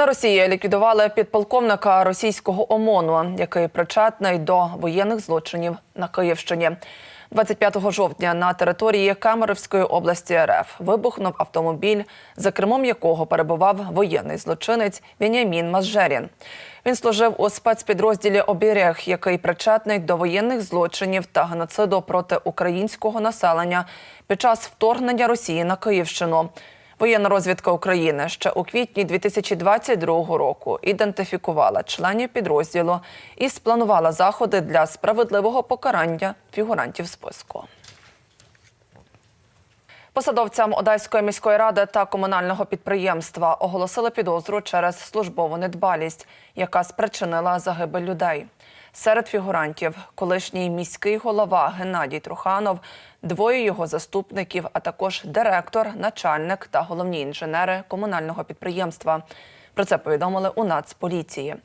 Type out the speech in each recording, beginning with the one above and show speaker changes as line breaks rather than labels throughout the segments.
На Росії ліквідували підполковника російського ОМОНу, який причетний до воєнних злочинів на Київщині. 25 жовтня на території Камерівської області РФ вибухнув автомобіль, за кермом якого перебував воєнний злочинець Веніамін Мазжерін. Він служив у спецпідрозділі Оберег, який причетний до воєнних злочинів та геноциду проти українського населення під час вторгнення Росії на Київщину. Воєнна розвідка України ще у квітні 2022 року ідентифікувала членів підрозділу і спланувала заходи для справедливого покарання фігурантів списку. Посадовцям Одеської міської ради та комунального підприємства оголосили підозру через службову недбалість, яка спричинила загибель людей. Серед фігурантів колишній міський голова Геннадій Труханов, двоє його заступників, а також директор, начальник та головні інженери комунального підприємства. Про це повідомили у Нацполіції.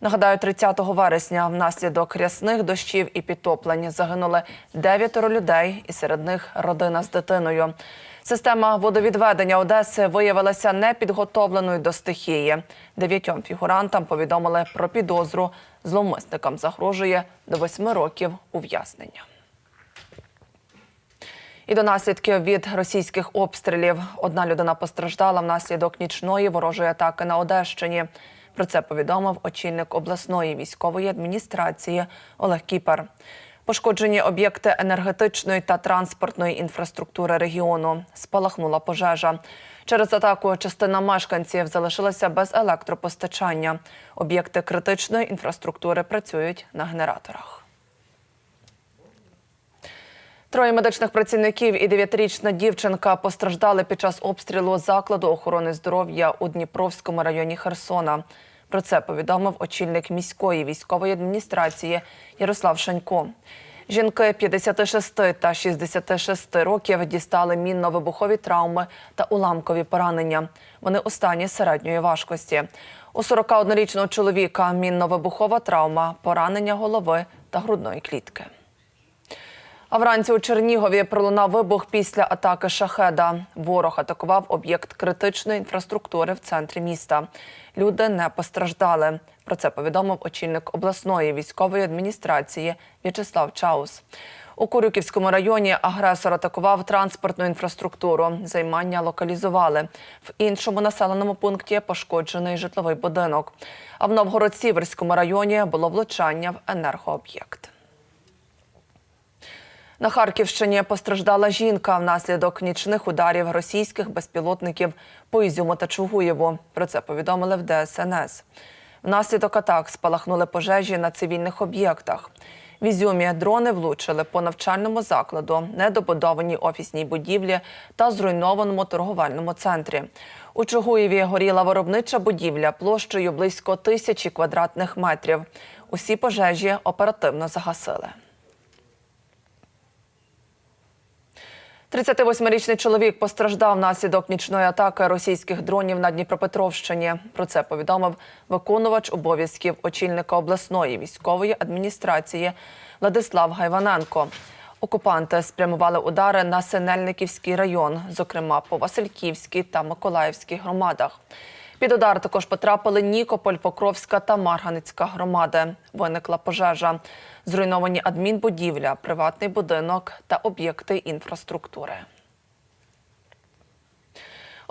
Нагадаю, 30 вересня внаслідок рясних дощів і підтоплень загинули дев'ятеро людей, і серед них родина з дитиною. Система водовідведення Одеси виявилася непідготовленою до стихії. Дев'ятьом фігурантам повідомили про підозру. Зловмисникам загрожує до восьми років ув'язнення. І до наслідків від російських обстрілів одна людина постраждала внаслідок нічної ворожої атаки на Одещині. Про це повідомив очільник обласної військової адміністрації Олег Кіпер. Пошкоджені об'єкти енергетичної та транспортної інфраструктури регіону. Спалахнула пожежа. Через атаку частина мешканців залишилася без електропостачання. Об'єкти критичної інфраструктури працюють на генераторах. Троє медичних працівників і дев'ятирічна дівчинка постраждали під час обстрілу закладу охорони здоров'я у Дніпровському районі Херсона. Про це повідомив очільник міської військової адміністрації Ярослав Шанько. Жінки 56 та 66 років дістали мінно-вибухові травми та уламкові поранення. Вони у стані середньої важкості. У 41-річного чоловіка мінно-вибухова травма, поранення голови та грудної клітки. А вранці у Чернігові пролунав вибух після атаки шахеда. Ворог атакував об'єкт критичної інфраструктури в центрі міста. Люди не постраждали. Про це повідомив очільник обласної військової адміністрації В'ячеслав Чаус. У Курюківському районі агресор атакував транспортну інфраструктуру. Займання локалізували. В іншому населеному пункті пошкоджений житловий будинок. А в Новгород-Сіверському районі було влучання в енергооб'єкт. На Харківщині постраждала жінка внаслідок нічних ударів російських безпілотників по Ізюму та Чугуєву. Про це повідомили в ДСНС. Внаслідок атак спалахнули пожежі на цивільних об'єктах. В Ізюмі дрони влучили по навчальному закладу, недобудованій офісній будівлі та зруйнованому торговельному центрі. У Чугуєві горіла виробнича будівля площею близько тисячі квадратних метрів. Усі пожежі оперативно загасили. 38-річний чоловік постраждав внаслідок нічної атаки російських дронів на Дніпропетровщині. Про це повідомив виконувач обов'язків очільника обласної військової адміністрації Владислав Гайваненко. Окупанти спрямували удари на Синельниківський район, зокрема по Васильківській та Миколаївській громадах. Під удар також потрапили Нікополь, Покровська та Марганицька громади. Виникла пожежа. Зруйновані адмінбудівля, приватний будинок та об'єкти інфраструктури.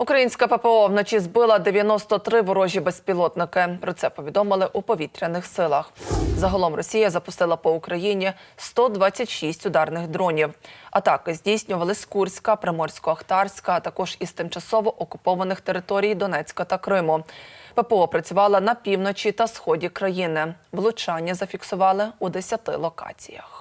Українська ППО вночі збила 93 ворожі безпілотники. Про це повідомили у повітряних силах. Загалом Росія запустила по Україні 126 ударних дронів. Атаки здійснювали з Курська, Приморсько-Ахтарська, а також із тимчасово окупованих територій Донецька та Криму. ППО працювала на півночі та сході країни. Влучання зафіксували у 10 локаціях.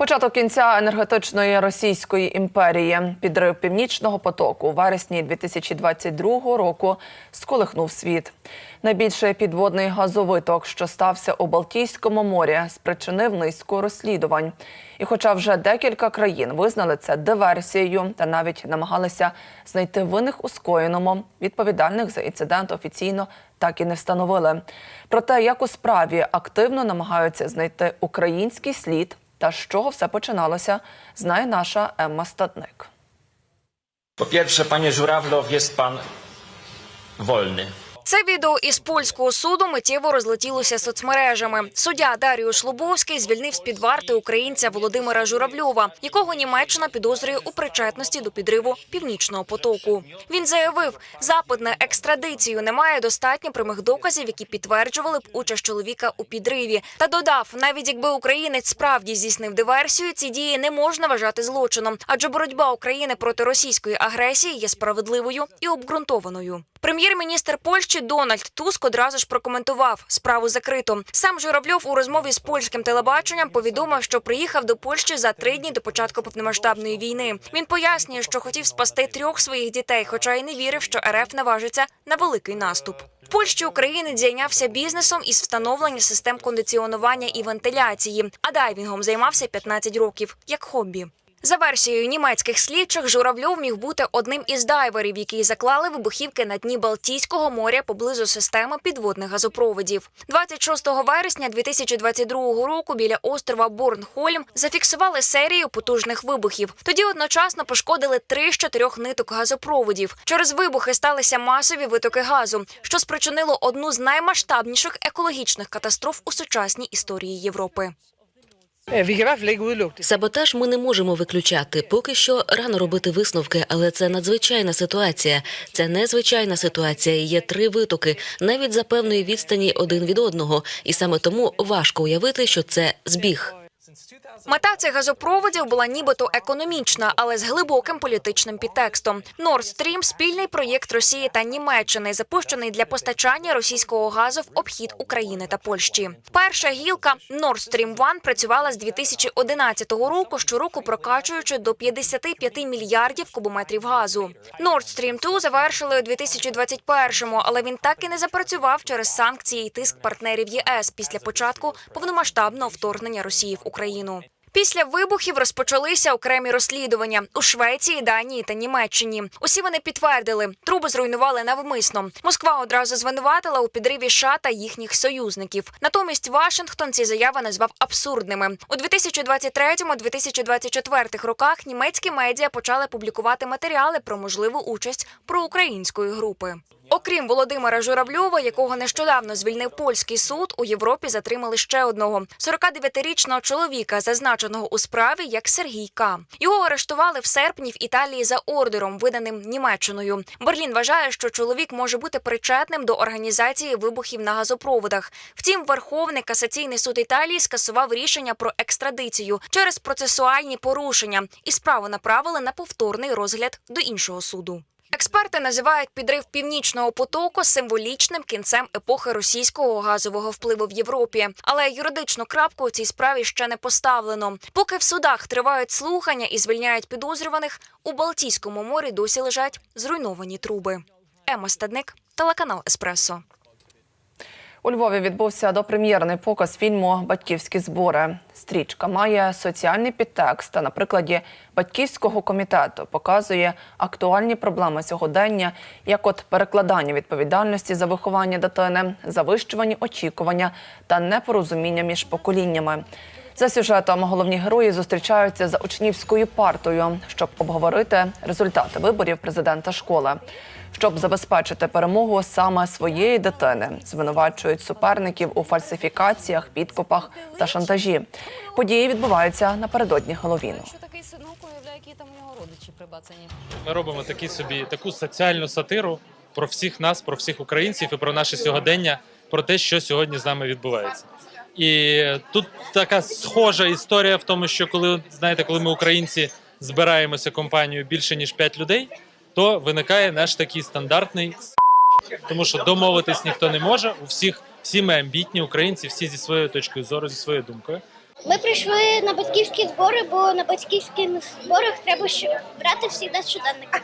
Початок кінця енергетичної російської імперії, підрив північного потоку у вересні 2022 року сколихнув світ. Найбільший підводний газовиток, що стався у Балтійському морі, спричинив низку розслідувань. І, хоча вже декілька країн визнали це диверсією та навіть намагалися знайти винних у скоєному, відповідальних за інцидент офіційно так і не встановили. Проте, як у справі активно намагаються знайти український слід. Та з чого все починалося, знає наша Емма Статник.
Po pierwsze, panie Żurawlow, jest pan wolny.
Це відео із польського суду миттєво розлетілося соцмережами. Суддя Даріуш Лубовський звільнив з під варти українця Володимира Журавльова, якого Німеччина підозрює у причетності до підриву північного потоку. Він заявив, запит на екстрадицію не має достатньо прямих доказів, які підтверджували б участь чоловіка у підриві. Та додав, навіть якби українець справді здійснив диверсію, ці дії не можна вважати злочином, адже боротьба України проти російської агресії є справедливою і обґрунтованою. Прем'єр-міністр Польщі Дональд Туск одразу ж прокоментував справу закрито. Сам Журавльов у розмові з польським телебаченням повідомив, що приїхав до Польщі за три дні до початку повномасштабної війни. Він пояснює, що хотів спасти трьох своїх дітей, хоча й не вірив, що РФ наважиться на великий наступ. Польщі українець зайнявся бізнесом із встановлення систем кондиціонування і вентиляції, а дайвінгом займався 15 років як хобі. За версією німецьких слідчих, Журавльов міг бути одним із дайверів, які заклали вибухівки на дні Балтійського моря поблизу системи підводних газопроводів. 26 вересня 2022 року біля острова Борнхольм зафіксували серію потужних вибухів. Тоді одночасно пошкодили три з чотирьох ниток газопроводів. Через вибухи сталися масові витоки газу, що спричинило одну з наймасштабніших екологічних катастроф у сучасній історії Європи.
Саботаж ми не можемо виключати. Поки що рано робити висновки, але це надзвичайна ситуація. Це незвичайна ситуація. Є три витоки, навіть за певної відстані один від одного, і саме тому важко уявити, що це збіг.
Мета цих газопроводів була нібито економічна, але з глибоким політичним підтекстом. Nord Stream – спільний проєкт Росії та Німеччини, запущений для постачання російського газу в обхід України та Польщі. Перша гілка Nord Stream 1 працювала з 2011 року, щороку прокачуючи до 55 мільярдів кубометрів газу. Nord Stream 2 завершили у 2021-му, але він так і не запрацював через санкції і тиск партнерів ЄС після початку повномасштабного вторгнення Росії в Україну. Після вибухів розпочалися окремі розслідування у Швеції, Данії та Німеччині. Усі вони підтвердили, труби зруйнували навмисно. Москва одразу звинуватила у підриві США та їхніх союзників. Натомість Вашингтон ці заяви назвав абсурдними. У 2023-2024 роках німецькі медіа почали публікувати матеріали про можливу участь проукраїнської групи. Окрім Володимира Журавльова, якого нещодавно звільнив польський суд, у Європі затримали ще одного 49-річного чоловіка, зазначеного у справі як Сергій К. Його арештували в серпні в Італії за ордером, виданим Німеччиною. Берлін вважає, що чоловік може бути причетним до організації вибухів на газопроводах. Втім, Верховний касаційний суд Італії скасував рішення про екстрадицію через процесуальні порушення, і справу направили на повторний розгляд до іншого суду. Експерти називають підрив північного потоку символічним кінцем епохи російського газового впливу в Європі. Але юридичну крапку у цій справі ще не поставлено. Поки в судах тривають слухання і звільняють підозрюваних, у Балтійському морі досі лежать зруйновані труби. Ема Стадник, телеканал Еспресо.
У Львові відбувся допрем'єрний показ фільму Батьківські збори. Стрічка має соціальний підтекст та на прикладі батьківського комітету показує актуальні проблеми сьогодення, як от перекладання відповідальності за виховання дитини, завищувані очікування та непорозуміння між поколіннями. За сюжетом головні герої зустрічаються за учнівською партою, щоб обговорити результати виборів президента школи. Щоб забезпечити перемогу саме своєї дитини, звинувачують суперників у фальсифікаціях, підкупах та шантажі. Події відбуваються напередодні Головіну.
Що такий синок уявляє, які там у нього родичі при бацані.
Ми робимо такі собі таку соціальну сатиру про всіх нас, про всіх українців і про наше сьогодення, про те, що сьогодні з нами відбувається. І тут така схожа історія в тому, що коли знаєте, коли ми українці збираємося компанією більше ніж 5 людей, то виникає наш такий стандартний тому що домовитись ніхто не може. У всіх всі ми амбітні українці, всі зі своєю точкою зору, зі своєю думкою.
Ми прийшли на батьківські збори, бо на батьківських зборах треба брати всі щоденники.